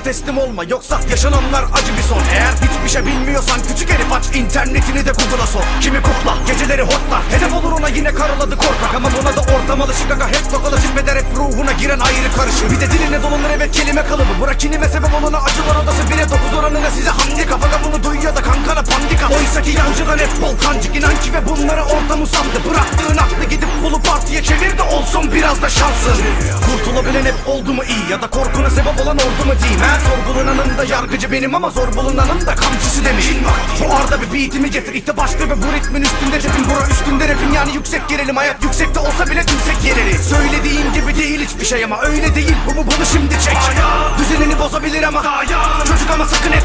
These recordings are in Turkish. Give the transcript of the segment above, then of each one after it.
Öylece teslim olma yoksa yaşananlar acı bir son. Eğer hiçbir şey bilmiyorsan küçük herif aç internetini de Google'a sor. Kimi kutla geceleri hotlar Hedef olur ona yine karaladı korkak Ama buna da ortam alışık aga hep tokalaşıp eder hep ruhuna giren ayrı karışır. Bir de diline dolanır evet kelime kalıbı. Bırak kinime sebep olana acılar odası Bire dokuz oranına size hangi kafa bunu duyuyor da kankana pandika. Oysa ki yancıdan hep volkancık inan ki ve bunlara ortam usandı. Bıraktığın oldu mu iyi ya da korkuna sebep olan oldu mu diyeyim? Her sorgulananın da yargıcı benim ama zor bulunanın da kamçısı demiş. Bu arada bir beatimi getir. İhte başlı ve bu ritmin üstünde cepim Bura üstünde rapin yani yüksek gelelim Hayat yüksekte olsa bile tümsek yerleri Söylediğim gibi değil hiçbir şey ama öyle değil. Bu mu bunu şimdi çek. Düzenini bozabilir ama. Çocuk ama sakın etme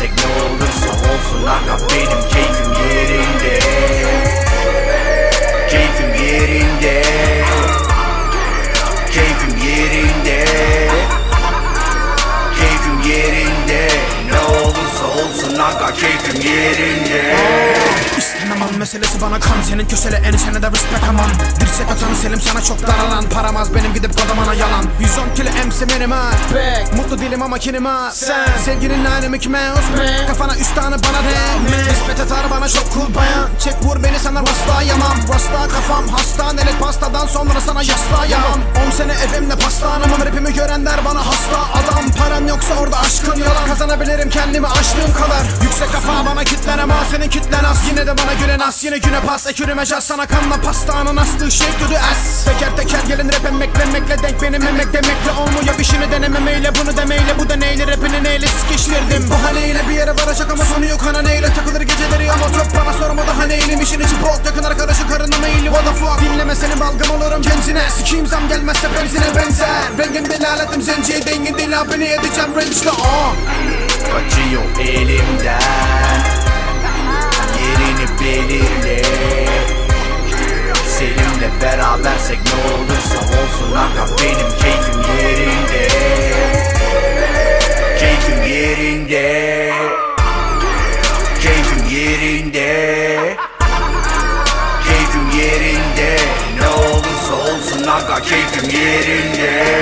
berabersek ne olursa olsun Aga benim keyfim yerinde. Keyfim yerinde İstemem an meselesi bana kan. Senin kösele enişene de respect aman Dirsek atanı selim sana çok daralan Paramaz benim gidip kodamana yalan. 110 kilo emsi ha Back. Mutlu değilim ama kinim ha. Sen. Sevgilin aynı kime uspe Kafana tane bana de. Nispet atar bana çok cool bayan. Çek vur beni sana rastlayamam Rasta kafam hastanelik pastadan sonra sana yaslayamam 10 sene evimde pastanamam Rapimi görenler bana hasta adam. Paran yoksa orada aşkın yalan. Kazanabilirim kendimi aştığım kadar. Yüksek kafa bana kitlenem ha senin kitlen az Yine de bana gülen az yine güne pas Ekürüme jaz sana kanla pastanın astığı şey the ass. Teker teker gelin rap emeklemekle denk benim emek demekle Olmuyor. Bir şeyini denememeyle bunu demeyle. Bu da neyle rapini neyle sikiştirdim Bahaneyle bir yere varacak ama sonu yok ana neyle. Takılır geceleri ama çok bana sorma daha neylim. İşin içi bok yakın arkadaşı karına meyli what the fuck? Dinleme seni balgam olurum kendine Sikiyim zam gelmezse benzine benzer. Rengin delaletim zenciye dengin değil abone edeceğim range'la oh. Kaçıyor elimden belirle. Seninle berabersek ne olursa olsun Aga benim keyfim yerinde. Keyfim yerinde. Keyfim yerinde. Keyfim yerinde. Ne olursa olsun aga keyfim yerinde.